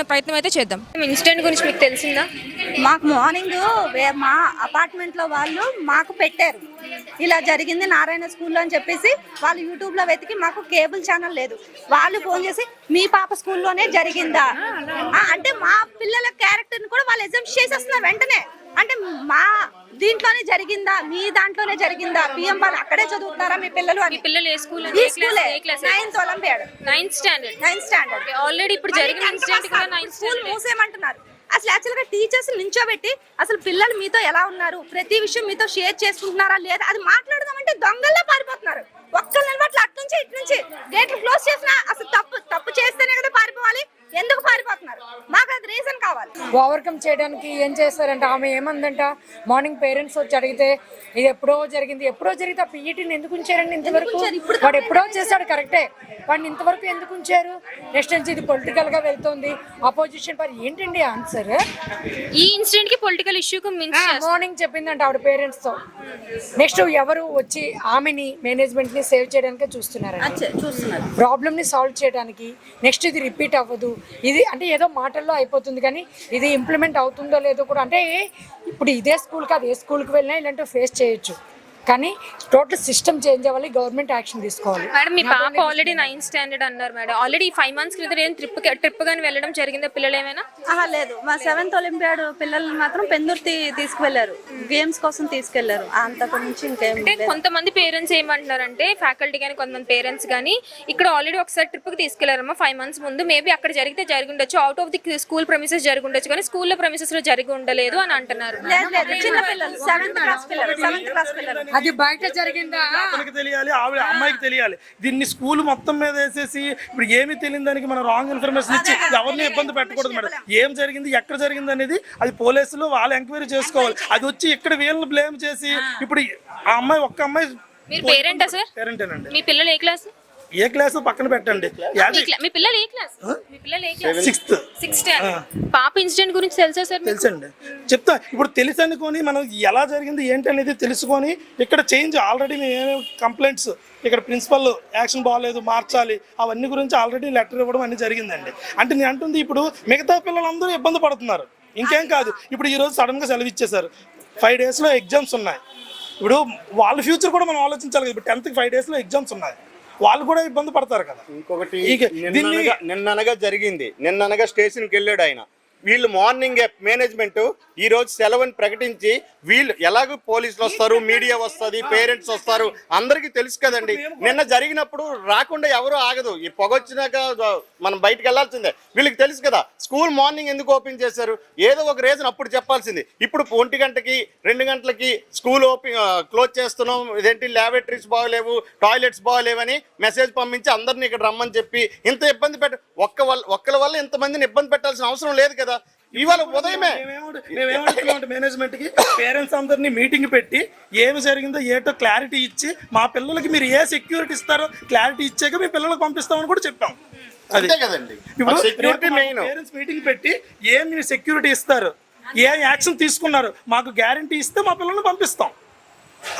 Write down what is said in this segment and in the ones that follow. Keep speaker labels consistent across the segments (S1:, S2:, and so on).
S1: తెలుసుకునే ప్రయత్నం అయితే చేద్దాం.
S2: ఇన్సిడెంట్ గురించి మీకు తెలిసిందా?
S3: మాకు మార్నింగ్ వే- మా అపార్ట్మెంట్లో వాళ్ళు మాకు పెట్టారు. ఇలా జరిగింది నారాయణ స్కూల్లో అని చెప్పేసి వాళ్ళు యూట్యూబ్లో వెతికి మాకు కేబుల్ ఛానల్ లేదు. వాళ్ళు ఫోన్ చేసి మీ పాప స్కూల్లోనే జరిగిందా? ఆ, అంటే మా పిల్లల క్యారెక్టర్ని కూడా వాళ్ళు ఎగ్జామ్ చేసేస్తున్నారు వెంటనే. అంటే మా దీంట్లోనే జరిగిందా? మీ దాంట్లోనే జరిగిందా? పిఎం వాళ్ళు అక్కడే చదువుతున్నారా మీ పిల్లలు అని?
S2: పిల్లలు ఏ స్కూల్
S3: ఈ స్కూలే ninth olympiad
S2: ninth standard
S3: ninth standard
S2: already ఇప్పుడు జరిగిన ఇన్సిడెంట్ కూడా నైన్త్
S3: స్కూల్ మూసేయమంటున్నారు. అసలు యాక్చువల్గా టీచర్స్ నించోబెట్టి అసలు పిల్లలు మీతో ఎలా ఉన్నారు? ప్రతి విషయం మీతో షేర్ చేసుకుంటున్నారా? లేదా? అది మాట్లాడదామంటే దొంగల్లా పారిపోతున్నారు. ఒక్కరు నిలబట్ల అటు నుంచి ఇటు నుంచి గేట్లు క్లోజ్ చేసినా అసలు తప్పు తప్పు చేస్తేనే కదా పారిపోవాలి ఎందుకు పారిపోతున్నారు మాకు అది రీజన్ కావాలి
S4: ఓవర్కమ్ చేయడానికి ఏం చేస్తారంట? ఆమె ఏమందంట? మార్నింగ్ పేరెంట్స్ వచ్చి అడిగితే ఇది ఎప్పుడో జరిగింది ఎప్పుడో జరిగితే ఆ పీఈటీని ఎందుకు ఉంచారండి ఇంతవరకు? వాడు ఎప్పుడో చేశాడు కరెక్టే. వాడిని ఇంతవరకు ఎందుకు ఉంచారు? నెక్స్ట్ నుంచి ఇది పొలిటికల్గా వెళ్తుంది. అపోజిషన్ పార్టీ ఏంటండి ఆన్సర్?
S2: ఈ ఇన్సిడెంట్కి పొలిటికల్ ఇష్యూకి మించి
S4: మార్నింగ్ చెప్పిందంట ఆవిడ పేరెంట్స్తో నెక్స్ట్ ఎవరు వచ్చి ఆమెని మేనేజ్మెంట్ని సేవ్ చేయడానికే
S3: చూస్తున్నారు.
S4: ప్రాబ్లమ్ని సాల్వ్ చేయడానికి నెక్స్ట్ ఇది రిపీట్ అవ్వదు. ఇది అంటే ఏదో మాటల్లో అయిపోతుంది కానీ ఇది ఇంప్లిమెంట్ అవుతుందో లేదో కూడా అంటే ఇప్పుడు ఇదే స్కూల్ కాదు ఏ స్కూల్కి వెళ్ళినా ఇలాంటివి ఫేస్ చేయొచ్చు. కానీ టోటల్ సిస్టమ్ చేంజ్ అవ్వాలి గవర్నమెంట్ యాక్షన్ తీసుకోవాలి.
S2: మేడం మీ పాప ఆల్రెడీ నైన్త్ స్టాండర్డ్ అన్నారు మేడం. ఆల్రెడీ ఫైవ్ మంత్స్ క్రితం ఏం ట్రిప్ ట్రిప్ గాని వెళ్ళడం జరిగిందా పిల్లలు ఏమైనా?
S3: ఆహా లేదు. మా సెవెంత్ ఒలింపియాడ్ పిల్లల్ని మాత్రం పెందుర్తి తీసుకువెళ్ళారు గేమ్స్ కోసం తీసుకెళ్ళారు. అంతకు మించి ఇంకేం
S2: అంటే. కొంతమంది పేరెంట్స్ ఏమంటున్నారంటే ఫ్యాకల్టీ కానీ కొంతమంది పేరెంట్స్ కానీ ఇక్కడ ఆల్రెడీ ఒకసారి ట్రిప్కి తీసుకెళ్ళారమ్మా ఫైవ్ మంత్స్ ముందు. మేబీ అక్కడ జరిగితే జరిగి ఉండొచ్చు out of the school premises జరిగి ఉండొచ్చు కానీ స్కూల్లో ప్రమిసెస్లో జరిగి ఉండలేదు అని అంటున్నారు.
S4: అది బయట జరిగిందా?
S5: అతనికి తెలియాలి ఆవిడ అమ్మాయికి తెలియాలి. దీన్ని స్కూల్ మొత్తం మీద వేసేసి ఇప్పుడు ఏమీ తెలియని దానికి మనం రాంగ్ ఇన్ఫర్మేషన్ ఇచ్చి ఎవరిని ఇబ్బంది పెట్టకూడదు మేడం. ఏం జరిగింది ఎక్కడ జరిగింది అనేది అది పోలీసులు వాళ్ళు ఎంక్వైరీ చేసుకోవాలి. అది వచ్చి ఇక్కడ వీళ్ళని బ్లేమ్ చేసి ఇప్పుడు ఆ అమ్మాయి ఒక్క అమ్మాయి
S2: మీరు పేరెంటా సార్
S5: పేరెంటేనండి?
S2: మీ పిల్లలు ఏ క్లాస్
S5: ఏ క్లాస్ పక్కన పెట్టండి.
S2: మీ పిల్లలు ఏ క్లాస్? మీ పిల్లలు ఏ క్లాస్?
S5: సిక్స్త్
S2: సిక్స్త్ పాప ఇన్సిడెంట్ గురించి తెలుసా సార్?
S5: తెలుసండి. చెప్తా ఇప్పుడు తెలిసి అనుకొని మనం ఎలా జరిగింది ఏంటి అనేది తెలుసుకొని ఇక్కడ చేంజ్ ఆల్రెడీ మేము కంప్లైంట్స్ ఇక్కడ ప్రిన్సిపల్ యాక్షన్ బాగాలేదు మార్చాలి అవన్నీ గురించి ఆల్రెడీ లెటర్ ఇవ్వడం అన్ని జరిగిందండి. అంటే నేను అంటుంది ఇప్పుడు మిగతా పిల్లలందరూ ఇబ్బంది పడుతున్నారు. ఇంకేం కాదు. ఇప్పుడు ఈరోజు సడన్గా సెలవు ఇచ్చేశారు. ఫైవ్ డేస్లో ఎగ్జామ్స్ ఉన్నాయి. ఇప్పుడు వాళ్ళ ఫ్యూచర్ కూడా మనం ఆలోచించాలి కదా. ఇప్పుడు టెన్త్కి ఫైవ్ డేస్లో ఎగ్జామ్స్ ఉన్నాయి. వాళ్ళు కూడా ఇబ్బంది పడతారు కదా.
S6: ఇంకొకటి నిన్ననగా జరిగింది. నిన్ననగా స్టేషన్కి వెళ్ళాడు ఆయన. వీళ్ళు మార్నింగ్ మేనేజ్మెంట్ ఈ రోజు సెలవుని ప్రకటించి వీళ్ళు ఎలాగో పోలీసులు వస్తారు మీడియా వస్తుంది పేరెంట్స్ వస్తారు అందరికీ తెలుసు కదండి. నిన్న జరిగినప్పుడు రాకుండా ఎవరు ఆగదు. ఈ పొగ వచ్చినాక మనం బయటకు వెళ్ళాల్సిందే. వీళ్ళకి తెలుసు కదా స్కూల్ మార్నింగ్ ఎందుకు ఓపెన్ చేశారు? ఏదో ఒక రీజన్ అప్పుడు చెప్పాల్సింది. ఇప్పుడు ఒంటి గంటకి రెండు గంటలకి స్కూల్ ఓపెన్ క్లోజ్ చేస్తున్నాం. ఇదేంటి ల్యాబొరేటరీస్ బాగలేవు టాయిలెట్స్ బాగలేవని మెసేజ్ పంపించి అందరిని ఇక్కడ రమ్మని చెప్పి ఇంత ఇబ్బంది పెట్ట ఒక్క వల్ల ఒక్కల వల్ల ఇంతమందిని ఇబ్బంది పెట్టాల్సిన అవసరం లేదు కదా. ఇవాళ ఉదయమే.
S5: మేమేమంటున్నాం మేనేజ్మెంట్కి పేరెంట్స్ అందరినీ మీటింగ్ పెట్టి ఏమి జరిగిందో ఏటో క్లారిటీ ఇచ్చి మా పిల్లలకి మీరు ఏ సెక్యూరిటీ ఇస్తారో క్లారిటీ ఇచ్చాక మీ పిల్లలకు పంపిస్తామని కూడా చెప్పాం. అది.
S6: కదండి.
S5: ఇప్పుడు
S6: సెక్యూరిటీ మెయిన్
S5: పేరెంట్స్ మీటింగ్ పెట్టి ఏం మీరు సెక్యూరిటీ ఇస్తారు? ఏ యాక్షన్ తీసుకున్నారు? మాకు గ్యారంటీ ఇస్తే మా పిల్లల్ని పంపిస్తాం.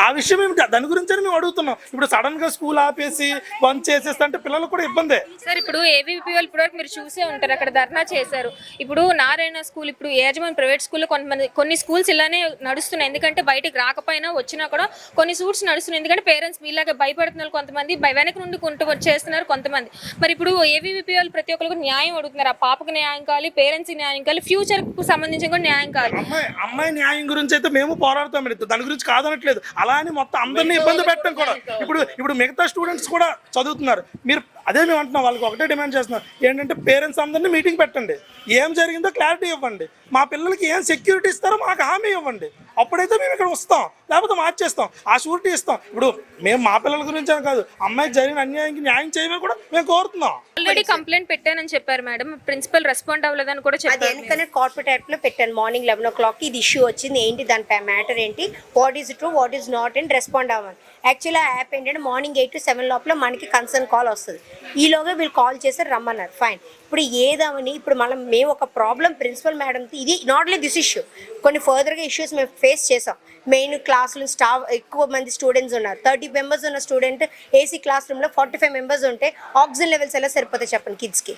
S5: ఆ విషయం ఏమిటి? దాని గురించి మేము అడుగుతున్నాం. ఇప్పుడు సడన్గా స్కూల్ ఆపేసి బంద్ చేసేస్తే అంటే పిల్లలకు కూడా ఇబ్బందే.
S2: సార్ ఇప్పుడు ఏబీపీ వాళ్ళు ఇప్పటివరకు మీరు చూసే ఉంటారు. అక్కడ ధర్నా చేశారు. ఇప్పుడు నారాయణ స్కూల్ ఇప్పుడు యాజమాన్ ప్రైవేట్ స్కూల్లో కొంతమంది కొన్ని స్కూల్స్ ఇలానే నడుస్తున్నాయి. ఎందుకంటే బయటకు రాకపోయినా వచ్చినా కూడా కొన్ని సూట్స్ నడుస్తున్నాయి. ఎందుకంటే పేరెంట్స్ మీలాగా భయపడుతున్నారు. కొంతమంది వెనక నుండి కొంటూ చేస్తున్నారు కొంతమంది. మరి ఇప్పుడు ఏబీవీపీ వాళ్ళు ప్రతి ఒక్కరికి న్యాయం అడుగుతున్నారు. ఆ పాపకు న్యాయం కావాలి పేరెంట్స్కి న్యాయం కావాలి ఫ్యూచర్కు సంబంధించి కూడా న్యాయం కావాలి.
S5: అమ్మాయి అమ్మాయి న్యాయం గురించి అయితే మేము పోరాడుతాం. దాని గురించి కాదనట్లేదు. అలా అని మొత్తం అందరినీ ఇబ్బంది పెట్టడం కూడా. ఇప్పుడు ఇప్పుడు మిగతా స్టూడెంట్స్ కూడా చదువుతున్నారు. మీరు అదే మేము అంటున్నాం వాళ్ళకి ఒకటే డిమాండ్ చేస్తున్నాం. ఏంటంటే పేరెంట్స్ అందరినీ మీటింగ్ పెట్టండి. ఏం జరిగిందో క్లారిటీ ఇవ్వండి. మా పిల్లలకి ఏం సెక్యూరిటీ ఇస్తారో మాకు హామీ ఇవ్వండి. అప్పుడైతే మేము ఇక్కడ వస్తాం. లేకపోతే మార్చేస్తాం ఆ షూరిటీ ఇస్తాం. ఇప్పుడు మేము మా పిల్లల గురించి అని కాదు అమ్మాయికి జరిగిన అన్యాయానికి న్యాయం చేయమని కూడా మేము కోరుతున్నాం.
S2: ఆల్రెడీ కంప్లైంట్ పెట్టానని చెప్పారు మేడం. ప్రిన్సిపల్ రెస్పాండ్ అవ్వలేదని కూడా
S7: అది
S2: చెప్పారు
S7: ఎందుకనే కార్పొరేట్ యాప్లో పెట్టాను. మార్నింగ్ లెవెన్ ఓ క్లాక్ ఇది ఇష్యూ వచ్చింది. ఏంటి దాని మ్యాటర్ ఏంటి? What is true what is not and respond అవ్వాలి యాక్చువల్లీ ఆ యాప్ ఏంటంటే మార్నింగ్ ఎయిట్ టు సెవెన్ లోపల మనకి కన్సర్న్ కాల్ వస్తుంది. ఈలోగా వీళ్ళు కాల్ చేసి రమ్మన్నారు. ఫైన్ ఇప్పుడు ఏదామని ఇప్పుడు మనం మేము ఒక ప్రాబ్లం ప్రిన్సిపల్ మేడంకి ఇది నాట్ ఓన్లీ దిస్ ఇష్యూ కొన్ని ఫర్దర్గా ఇష్యూస్ మేము ఫేస్ చేసాం. మెయిన్ క్లాసులు స్టాఫ్ ఎక్కువ మంది స్టూడెంట్స్ ఉన్నారు. థర్టీ మెంబర్స్ ఉన్న స్టూడెంట్ ఏసీ క్లాస్ రూమ్లో ఫార్టీ ఫైవ్ మెంబర్స్ ఉంటే ఆక్సిజన్ లెవెల్స్ ఎలా సరిపోతాయి చెప్పండి కిడ్స్కి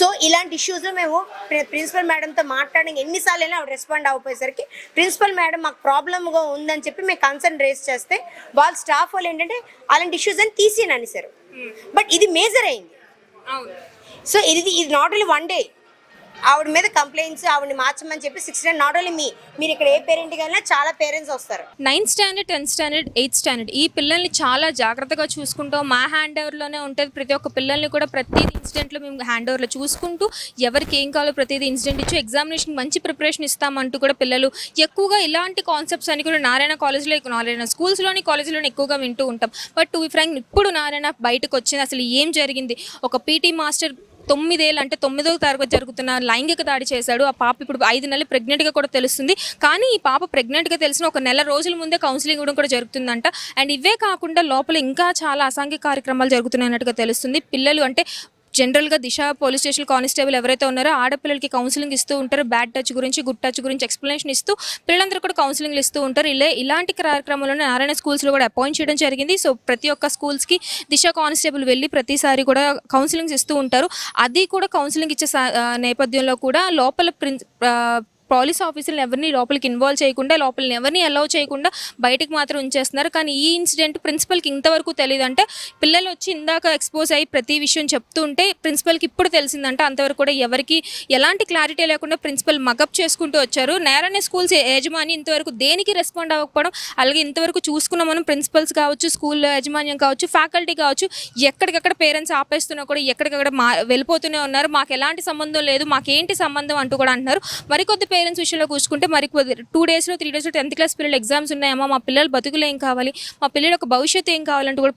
S7: సో ఇలాంటి ఇష్యూస్లో మేము ప్రిన్సిపల్ మేడంతో మాట్లాడి ఎన్నిసార్లు అయినా రెస్పాండ్ అవ్వపోయేసరికి ప్రిన్సిపల్ మేడం మాకు ప్రాబ్లమ్గా ఉందని చెప్పి మేము కన్సర్న్ రేస్ చేస్తే వాళ్ళ స్టాఫ్ వాళ్ళు ఏంటంటే అలాంటి ఇష్యూస్ అని తీసేయని అనేసారు బట్ ఇది మేజర్ అయింది. సో ఇది ఇది నాట్ ఓన్లీ వన్ డే ఆవిడ మీద కంప్లైంట్స్ ఆవిడని మార్చమని చెప్పి సిక్స్ నాట్ ఓన్లీ మీ మీరు ఇక్కడ ఏ పేరెంట్కి కానీ చాలా పేరెంట్స్ వస్తారు.
S2: Ninth standard tenth standard eighth standard ఈ పిల్లల్ని చాలా జాగ్రత్తగా చూసుకుంటాం మా హ్యాండ్ ఓవర్లోనే ఉంటుంది ప్రతి ఒక్క పిల్లల్ని కూడా ప్రతి ఇన్సిడెంట్లో మేము హ్యాండ్ ఓవర్లో చూసుకుంటూ ఎవరికి ఏం కావాలో ప్రతిదీ ఇన్సిడెంట్ ఇచ్చి ఎగ్జామినేషన్ మంచి ప్రిపరేషన్ ఇస్తామంటూ కూడా పిల్లలు ఎక్కువగా ఇలాంటి కాన్సెప్ట్స్ అని కూడా నారాయణ కాలేజ్లో నారాయణ స్కూల్స్లోని కాలేజ్లోనే ఎక్కువగా వింటూ ఉంటాం. బట్ టు బి ఫ్రాంక్ ఇప్పుడు నారాయణ బయటకు వచ్చింది అసలు ఏం జరిగింది? ఒక పీటీ మాస్టర్ తొమ్మిదేళ్ళు అంటే తొమ్మిదో తరగతి జరుగుతున్న లైంగిక దాడి చేశాడు. ఆ పాప ఇప్పుడు ఐదు నెలలు ప్రెగ్నెంట్గా కూడా తెలుస్తుంది. కానీ ఈ పాప ప్రెగ్నెంట్గా తెలిసిన ఒక నెల రోజుల ముందే కౌన్సిలింగ్ ఇవ్వడం కూడా జరుగుతుందంట. అండ్ ఇవే కాకుండా లోపల ఇంకా చాలా అసాంఘిక కార్యక్రమాలు జరుగుతున్నట్టుగా తెలుస్తుంది. పిల్లలు అంటే జనరల్గా దిశ పోలీస్ స్టేషన్ కానిస్టేబుల్ ఎవరైతే ఉన్నారో ఆడపిల్లలకి కౌన్సిలింగ్ ఇస్తూ ఉంటారు బ్యాడ్ టచ్ గురించి గుడ్ టచ్ గురించి ఎక్స్ప్లెనేషన్ ఇస్తూ పిల్లలందరూ కూడా కౌన్సిలింగ్ ఇస్తూ ఉంటారు. ఇలా ఇలాంటి కార్యక్రమాలను నారాయణ స్కూల్స్లో కూడా అపాయింట్ చేయడం జరిగింది. సో ప్రతి ఒక్క స్కూల్స్కి దిశ కానిస్టేబుల్ వెళ్ళి ప్రతిసారి కూడా కౌన్సిలింగ్స్ ఇస్తూ ఉంటారు. అది కూడా కౌన్సిలింగ్ ఇచ్చే సా- నేపథ్యంలో కూడా లోపల ప్రిన్ పోలీస్ ఆఫీసులను ఎవరిని లోపలికి ఇన్వాల్వ్ చేయకుండా లోపలిని ఎవరిని అలౌ చేయకుండా బయటకు మాత్రం ఉంచేస్తున్నారు. కానీ ఈ ఇన్సిడెంట్ ప్రిన్సిపల్కి ఇంతవరకు తెలియదు అంటే పిల్లలు వచ్చి ఇందాక ఎక్స్పోజ్ అయ్యి ప్రతి విషయం చెప్తూ ఉంటే ప్రిన్సిపల్కి ఇప్పుడు తెలిసిందంట. అంతవరకు కూడా ఎవరికి ఎలాంటి క్లారిటీ లేకుండా ప్రిన్సిపల్ మగప్ చేసుకుంటూ వచ్చారు. నేరనే స్కూల్స్ యజమాని ఇంతవరకు దేనికి రెస్పాండ్ అవ్వకపోవడం అలాగే ఇంతవరకు చూసుకున్న మనం ప్రిన్సిపల్స్ కావచ్చు స్కూల్ యాజమాన్యం కావచ్చు ఫ్యాకల్టీ కావచ్చు ఎక్కడికక్కడ పేరెంట్స్ ఆపేస్తున్నా కూడా ఎక్కడికక్కడ మా వెళ్ళిపోతూనే ఉన్నారు. మాకు ఎలాంటి సంబంధం లేదు మాకేంటి సంబంధం అంటూ కూడా అంటున్నారు. మరికొద్ది పేరెంట్స్ విషయంలో కూర్చుంటే మరి టూ డేస్లో త్రీ డేస్లో టెన్త్ క్లాస్ పిల్లలు ఎగ్జామ్స్ ఉన్నాయమ్మా మా పిల్లలు బతుకులు ఏం కావాలి? మా పిల్లల యొక్క భవిష్యత్తు ఏం కావాలంటే కూడా